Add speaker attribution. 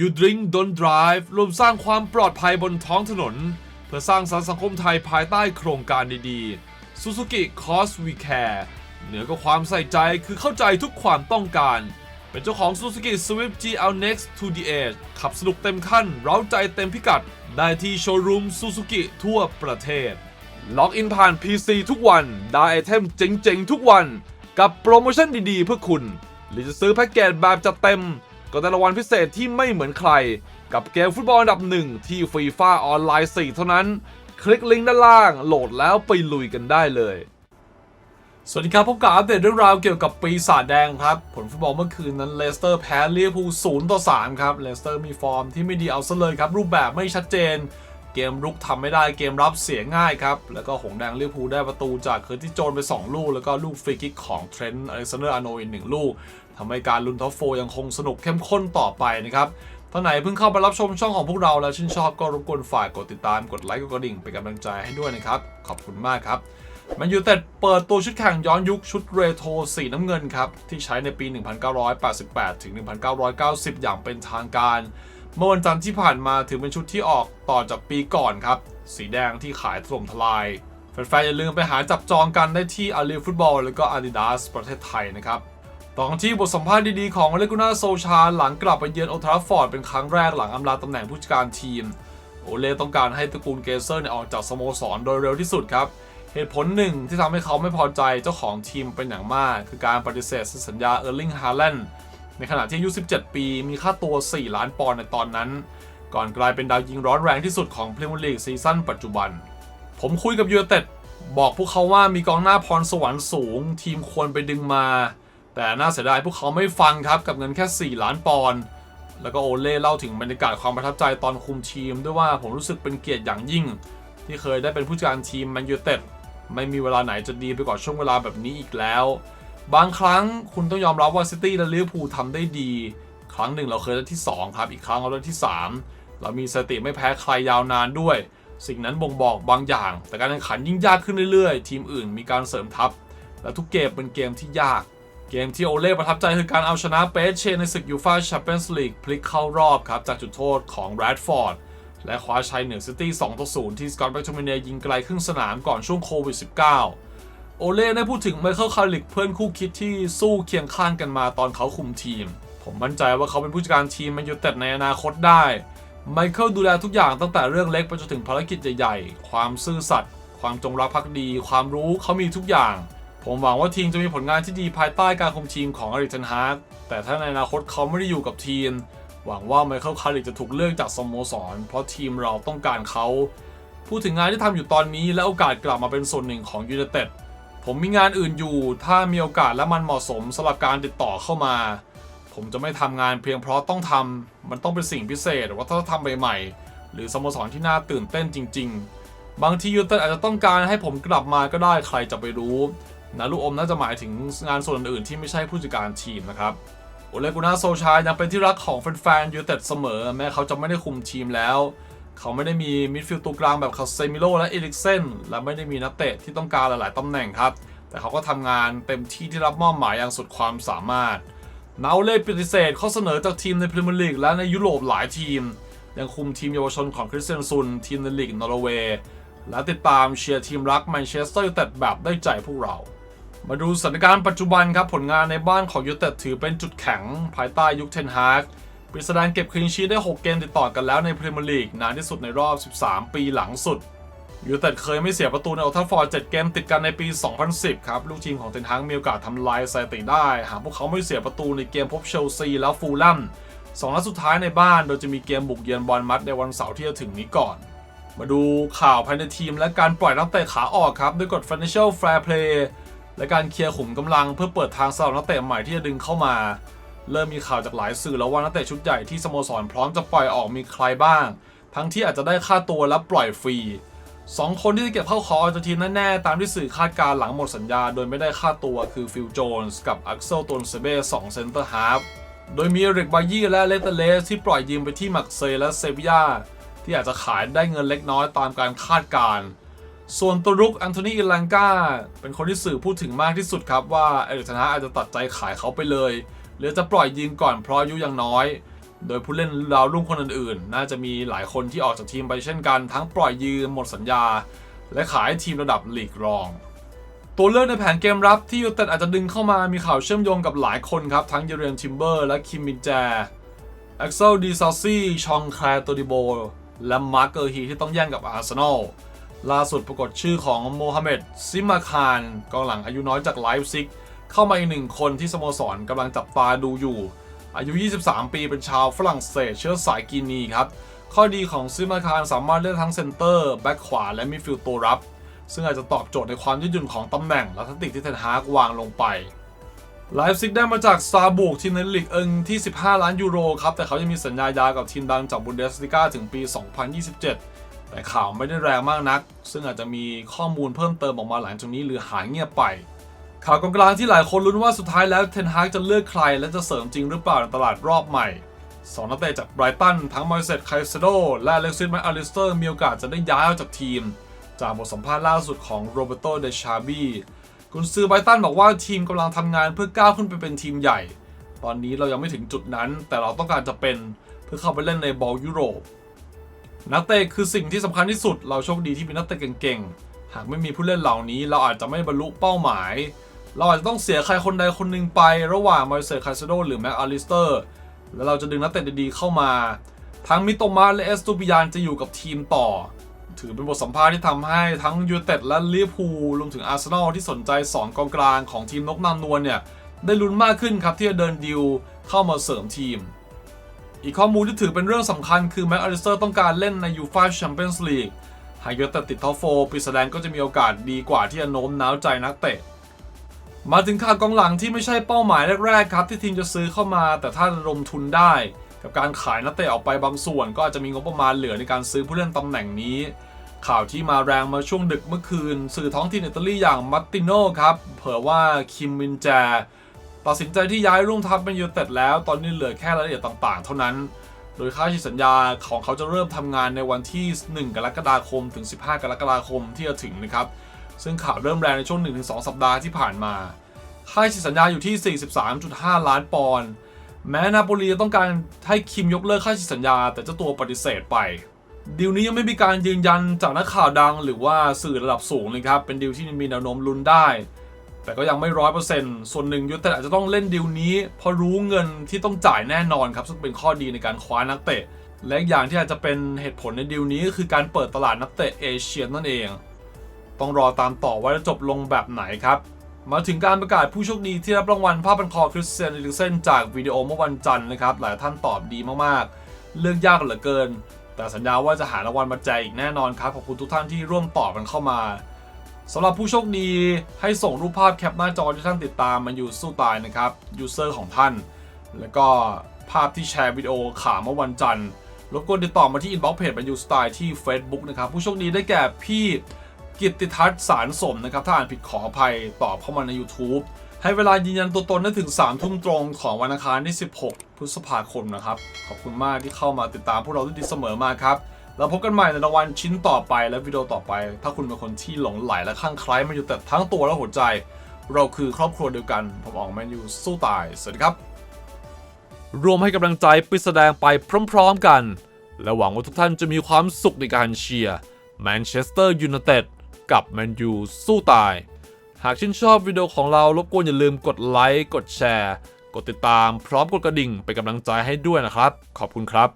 Speaker 1: You Drink Don't Drive รวมสร้างความปลอดภัยบนท้องถนน เพื่อสร้างสรรค์สังคมไทยภายใต้โครงการดีๆ Suzuki Cause We Care เหนือกว่าความใส่ใจคือเข้าใจทุกความต้องการ เป็นเจ้าของ Suzuki Swift GL Next 2 the Edge ขับสนุกเต็มขั้น เร้าใจเต็มพิกัด ได้ที่โชว์รูม Suzuki ทั่วประเทศ ล็อกอินผ่าน PC ทุกวัน ได้ไอเทมเจ๋งๆ ทุกวัน กับโปรโมชั่นดีๆ เพื่อคุณ หรือจะซื้อแพ็กเกจแบบจัดเต็ม ก็ได้รางวัลพิเศษที่ไม่เหมือนใคร กับเกมฟุตบอลอันดับหนึ่งที่ฟีฟ่าออนไลน์ 4 เท่านั้น คลิกลิงก์ด้านล่างโหลดแล้วไปลุยกันได้เลย สวัสดีครับพบกับอัปเดตเรื่องราวเกี่ยวกับปีศาจแดงครับ ผลฟุตบอลเมื่อคืนนั้นเลสเตอร์แพ้ลิเวอร์พูล0ต่อ3ครับเลสเตอร์มีฟอร์มที่ไม่ดีเอาซะเลยครับ รูปแบบไม่ชัดเจน เกมรุกทำไม่ได้เกมรับเสียง่ายครับ แล้วก็หงส์แดงลิเวอร์พูลได้ประตูจากเคอร์ติโจนไป 2 ลูก แล้วก็ลูกฟรีคิกของเทรนต์อเล็กซานเดอร์อาร์โนอีกหนึ่งลูก ทำให้การลุ้นท็อปโฟยังคงสนุกเข้มข้นต่อไปนะครับท่านไหนเพิ่งเข้าไปรับชมช่องของพวกเราแล้วชื่นชอบก็รบกวนฝากกดติดตามกดไลค์กดกระดิ่งเป็นกำลังใจให้ด้วยนะครับ ขอบคุณมากครับแมนยูเต็ดเปิดตัวชุดแข่งย้อนยุคชุดเรโทรสีน้ำเงินครับ ที่ใช้ในปี 1988 ถึง 1990 อย่างเป็นทางการ เมื่อวันจันทร์ที่ผ่านมาถือเป็นชุดที่ออกต่อจากปีก่อนครับ สีแดงที่ขายถล่มทลาย แฟนๆอย่าลืมไปหาจับจองกันได้ที่อาลีฟุตบอล แล้วก็ Adidas ประเทศไทยนะครับ ต่อกันที่บทสัมภาษณ์ดีๆของเลกูน่าโซชาหลังกลับไปเยือนโอลทราฟฟอร์ดเป็นครั้งแรกหลังอำลาตำแหน่งผู้จัดการทีม โอเล่ต้องการให้ตระกูลเกเซอร์เนี่ยออกจากสโมสรโดยเร็วที่สุดครับ เหตุผลหนึ่งที่ทำให้เขาไม่พอใจเจ้าของทีมเป็นอย่างมาก คือการปฏิเสธสัญญาเออร์ลิงฮาแลนด์ในขณะที่อายุ 17 ปีมีค่าตัว 4 ล้านปอนด์ในตอนนั้น ก่อนกลายเป็นดาวยิงร้อนแรงที่สุดของพรีเมียร์ลีกซีซั่นปัจจุบัน ผมคุยกับยูเต็ดบอกพวกเขาว่ามีกองหน้าพรสวรรค์สูง ทีมควรไปดึงมา แต่น่าเสียดายพวกเขาไม่ฟังครับกับเงินแค่ 4 ล้านปอนด์แล้วก็โอเล่เล่าถึงบรรยากาศความประทับใจตอนคุมทีม ด้วยว่าผมรู้สึกเป็นเกียรติอย่างยิ่ง ที่เคยได้เป็นผู้จัดการทีมแมนยูเต็ดไม่มีเวลาไหนจะดีไปกว่าช่วงเวลาแบบนี้อีกแล้ว บางครั้งคุณต้องยอมรับว่าซิตี้และลิเวอร์พูลทำได้ดี ครั้งหนึ่งเราเคยได้ที่ 2 ครับ อีกครั้งเราได้ที่ 3 เรามีสติไม่แพ้ใครยาวนานด้วย สิ่งนั้นบ่งบอกบางอย่าง แต่การแข่งขันยิ่งยากขึ้นเรื่อยๆ ทีมอื่นมีการเสริมทัพ และทุกเกมเป็นเกมที่ยาก เกมที่โอเล่ประทับใจคือการเอาชนะเปเชในศึกยูฟาแชมเปี้ยนส์ลีกพลิกเข้ารอบครับ จากจุดโทษของแรดฟอร์ดและคว้าชัยเหนือซิตี้2ต่อ0ที่สกอตแบ็กทมิเนยิงไกลครึ่งสนามก่อนช่วงโควิด -19 โอเล่ได้พูดถึงไมเคิลคาริกเพื่อนคู่คิดที่สู้เคียงข้างกันมาตอนเขาคุมทีม ผมมั่นใจว่าเขาเป็นผู้จัดการทีมมนยูเต็ดในอนาคตได้ไมเคิลดูแลทุกอย่างตั้งแต่เรื่องเล็กไปจนถึงภารกิจใหญ่ๆ ความซื่อสัตย์ความจงรักภักดี ความรู้เขามีทุกอย่าง ผมหวังว่าทีมจะมีผลงานที่ดีภายใต้การคุมทีมของอริกเทนฮาร์กแต่ถ้าในอนาคตเขาไม่ได้อยู่กับทีม หวังว่าไมเคิลคาริกจะถูกเลือกจากสโมสร เพราะทีมเราต้องการเขา พูดถึงงานที่ทำอยู่ตอนนี้และโอกาสกลับมาเป็นส่วนหนึ่งของยูไนเต็ด ผมมีงานอื่นอยู่ ถ้ามีโอกาสและมันเหมาะสมสำหรับการติดต่อเข้ามา ผมจะไม่ทำงานเพียงเพราะต้องทำมันต้องเป็นสิ่งพิเศษวัฒนธรรมใหม่ๆ หรือสโมสรที่น่าตื่นเต้นจริง ๆ บางทียูไนเต็ดอาจจะต้องการให้ผมกลับมาก็ได้ใครจะไปรู้ นะลูกอมน่าจะหมายถึงงานส่วนอื่นที่ไม่ใช่ผู้จัดการทีมนะครับโอเลกุนาโซชายังเป็นที่รักของแฟนๆยูเต็ดเสมอ แม้เขาจะไม่ได้คุมทีมแล้ว เขาไม่ได้มีมิดฟิลด์ตัวกลางแบบคาเซมิโลและเอลิกเซนและไม่ได้มีนักเตะที่ต้องการหลาย ๆตำแหน่งครับ แต่เขาก็ทำงานเต็มที่ที่รับมอบหมายอย่างสุดความสามารถนาเล่ปฏิเสธข้อเสนอจากทีมในพรีเมียร์ลีกและในยุโรปหลายทีม ยังคุมทีมเยาวชนของคริสเตียนซุนทีมในลีกนอร์เวย์และติดตามเชียร์ทีมรักแมนเชสเตอร์ยูไนเต็ดแบบได้ใจพวกเรา มาดูสถานการณ์ปัจจุบันครับ ผลงานในบ้านของยูเต็ดถือเป็นจุดแข็ง ภายใต้ยุคเทนฮากปริสดานเก็บคลีนชีได้ 6 เกมติดต่อกันแล้วในพรีเมียร์ลีกนานที่สุดในรอบ 13 ปีหลังสุดยูเต็ดเคยไม่เสียประตูในโอลทัฟฟอร์ด7เกมติดกันในปี 2010 ครับ ลูกทีมของเทนฮากมีโอกาสทำลายสถิติได้ หากพวกเขาไม่เสียประตูในเกมพบเชลซีแล้วฟูลแลมสองนัดสุดท้ายในบ้านโดยจะมีเกมบุกเยือนบอลมัดในวันเสาร์ที่จะถึงนี้ก่อน มาดูข่าวภายในทีมและการปล่อยนักเตะขาออกครับด้วยกฎ Financial Fair Play และการเคลียร์ขุมกำลังเพื่อเปิดทางสำหรับนักเตะใหม่ที่จะดึงเข้ามา เริ่มมีข่าวจากหลายสื่อแล้วว่านักเตะชุดใหญ่ที่สโมสรพร้อมจะปล่อยออกมีใครบ้าง ทั้งที่อาจจะได้ค่าตัวและปล่อยฟรีสองคนที่จะเก็บเข้าคอจากทีมแน่ๆ ตามที่สื่อคาดการ์หลังหมดสัญญา โดยไม่ได้ค่าตัวคือฟิลโจนส์กับอักเซลตนเซเบ้สองเซนเตอร์ฮาร์ฟโดยมีเอริกบายี่และเลตเลสที่ปล่อยยืมไปที่มักเซยและเซบียาที่อาจจะขายได้เงินเล็กน้อยตามการคาดการณ์ ส่วนตัวรุกอันโทนีอิลังกาเป็นคนที่สื่อพูดถึงมากที่สุดครับว่าเอริกเทนาอาจจะตัดใจขายเขาไปเลย หรือจะปล่อยยืมก่อนเพราะอายุยังน้อย โดยผู้เล่นดาวรุ่งคนอื่นๆ น่าจะมีหลายคนที่ออกจากทีมไปเช่นกัน ทั้งปล่อยยืมหมดสัญญา และขายให้ทีมระดับลีกรอง ตัวเลือกในแผนเกมรับที่ยูเต็ดอาจจะดึงเข้ามามีข่าวเชื่อมโยงกับหลายคนครับทั้งเยเรียนทิมเบอร์และคิมมินแจแอ็กเซลดีซาซี่ชองแคลโตดิโบและมาร์เกอร์ฮีที่ต้องแย่งกับอาร์เซนอล ล่าสุดปรากฏชื่อของโมฮัมเหม็ดซิมาคารกองหลังอายุน้อยจากไลฟ์ซิก เข้ามาอีกหนึ่งคนที่สโมสรกำลังจับตาดูอยู่ อายุ 23 ปีเป็นชาวฝรั่งเศสเชื้อสายกินีครับ ข้อดีของซิมาคารสามารถเล่นทั้งเซนเตอร์แบ็คขวาและมิดฟิลด์ตัวรับ ซึ่งอาจจะตอบโจทย์ในความยืดหยุ่นของตำแหน่งและแทัคติกที่เทนฮากวางลงไปไลฟ์ซิกได้มาจากซาบูกทีมในลีกเอิงที่ 15 ล้านยูโรครับแต่เขายังมีสัญญายาวกับทีมดังจากบุนเดสลิก้าถึงปี 2027 แต่ข่าวไม่ได้แรงมากนัก ซึ่งอาจจะมีข้อมูลเพิ่มเติมออกมาหลังจากนี้หรือหายเงียบไป ข่าวกองกลางที่หลายคนลุ้นว่าสุดท้ายแล้วเทนฮากจะเลือกใคร และจะเสริมจริงหรือเปล่าในตลาดรอบใหม่สองนักเตะจากไบรตันทั้งมอยเซตไคเซโดและเล็กซิสแมคอลิสเตอร์มีโอกาสจะได้ย้ายออกจากทีม จากบทสัมภาษณ์ล่าสุดของโรเบโตเดชาบีกุนซือไบรตันบอกว่าทีมกำลังทำงานเพื่อก้าวขึ้นไปเป็นทีมใหญ่ ตอนนี้เรายังไม่ถึงจุดนั้น แต่เราต้องการจะเป็นเพื่อเข้าไปเล่นในบอลยุโรป นักเตะคือสิ่งที่สำคัญที่สุด เราโชคดีที่มีนักเตะเก่งๆ หากไม่มีผู้เล่นเหล่านี้ เราอาจจะไม่บรรลุเป้าหมาย เราอาจจะต้องเสียใครคนใดคนหนึ่งไป ระหว่างมอยเซอร์คาเซโดหรือแม็กอาลิสเตอร์ แล้วเราจะดึงนักเตะดีๆเข้ามา ทั้งมิโตมาและเอสตูปิยานจะอยู่กับทีมต่อ ถือเป็นบทสัมภาษณ์ที่ทำให้ทั้งยูเต็ดและลิเวอร์พูลรวมถึงอาร์เซนอลที่สนใจ 2กองกลางของทีมนกนางนวลเนี่ยได้ลุ้นมากขึ้นครับที่จะเดินดิวเข้ามาเสริมทีม อีกข้อมูลที่ถือเป็นเรื่องสำคัญคือแม็กอลิสเตอร์ต้องการเล่นในยูฟ่าแชมเปี้ยนส์ลีกหากยูเต็ดติดท็อปโฟร์ปีแสดงก็จะมีโอกาสดีกว่าที่จะโน้มน้าวใจนักเตะ มาถึงข่าวกองหลังที่ไม่ใช่เป้าหมายแรกๆครับ ที่ทีมจะซื้อเข้ามา แต่ถ้าระดมทุนได้ กับการขายนักเตะออกไปบางส่วน ก็อาจจะมีงบประมาณเหลือในการซื้อผู้เล่นตำแหน่งนี้ ข่าวที่มาแรงมาช่วงดึกเมื่อคืน สื่อท้องถิ่นอิตาลีอย่างมัตติโนครับเผยว่าคิมมินแจ ตัดสินใจที่ย้ายร่วมทัพเป็นยูเต็ดแล้ว ตอนนี้เหลือแค่รายละเอียดต่างๆ เท่านั้น โดยค่าฉีดสัญญาของเขาจะเริ่มทำงานในวันที่ 1 กรกฎาคมถึง 15 กรกฎาคมที่จะถึงนะครับ ซึ่งข่าวเริ่มแรงในช่วง 1-2 สัปดาห์ที่ผ่านมา ค่าฉีดสัญญาอยู่ที่ 43.5 ล้านปอนด์ แม้นาโปลีจะต้องการให้คิมยกเลิกค่าฉีดสัญญา แต่เจ้าตัวปฏิเสธไปดีลนี้ยังไม่มีการยืนยันจากนักข่าวดัง หรือว่าสื่อระดับสูงเลยครับ เป็นดีลที่มีแนวโน้มลุ้นได้ แต่ก็ยังไม่ร้อยเปอร์เซ็นต์ส่วนหนึ่งยูเต็ดอาจจะต้องเล่นดีลนี้ เพราะรู้เงินที่ต้องจ่ายแน่นอนครับ ซึ่งเป็นข้อดีในการคว้านักเตะ และอย่างที่อาจจะเป็นเหตุผลในดีลนี้ก็คือการเปิดตลาดนักเตะเอเชียนั่นเอง ต้องรอตามต่อว่าจะจบลงแบบไหนครับมาถึงการประกาศผู้โชคดีที่รับรางวัลผ้าพบันคอคริสเตียนลิเซนจากวิดีโอเมื่อวันจันทร์นะครับ หลายท่านตอบดีมากๆ เลือกยากเหลือเกิน แต่สัญญาว่าจะหารางวัลมาแจกอีกแน่นอนครับ ขอบคุณทุกท่านที่ร่วมตอบกันเข้ามา สำหรับผู้โชคดีให้ส่งรูปภาพแคปหน้าจอที่ท่านติดตามมาอยู่สู้ตายนะครับยูเซอร์ของท่าน แล้วก็ภาพที่แชร์วิดีโอข่าวเมื่อวันจันทร์รบกวนติดต่อมาที่อินบ็อกซ์เพจบรรยูสไตล์ที่ Facebook นะครับผู้โชคดีได้แก่พี่กิตติทัศน์สารสมนะครับถ้าอ่านผิดขออภัยตอบเข้ามาใน YouTube ให้เวลายืนยันตัวตนได้ถึง 3 ทุ่มตรงของวันอังคารที่ 16 พฤษภาคมนะครับ ขอบคุณมากที่เข้ามาติดตามพวกเราด้วยดีเสมอมาครับ แล้วพบกันใหม่ในรางวัลชิ้นต่อไปและวิดีโอต่อไป ถ้าคุณเป็นคนที่หลงไหลและคลั่งไคล้มาอยู่แต่ทั้งตัวและหัวใจ เราคือครอบครัวเดียวกัน ผมออกแมนยูสู้ตาย สวัสดีครับ รวมให้กำลังใจปิแสดงไปพร้อมๆกัน และหวังว่าทุกท่านจะมีความสุขในการเชียร์แมนเชสเตอร์ยูไนเต็ดกับแมนยูสู้ตาย หากชื่นชอบวิดีโอของเรารบกวนอย่าลืมกดไลค์กดแชร์ กดติดตามพร้อมกดกระดิ่งเป็นกำลังใจให้ด้วยนะครับ ขอบคุณครับ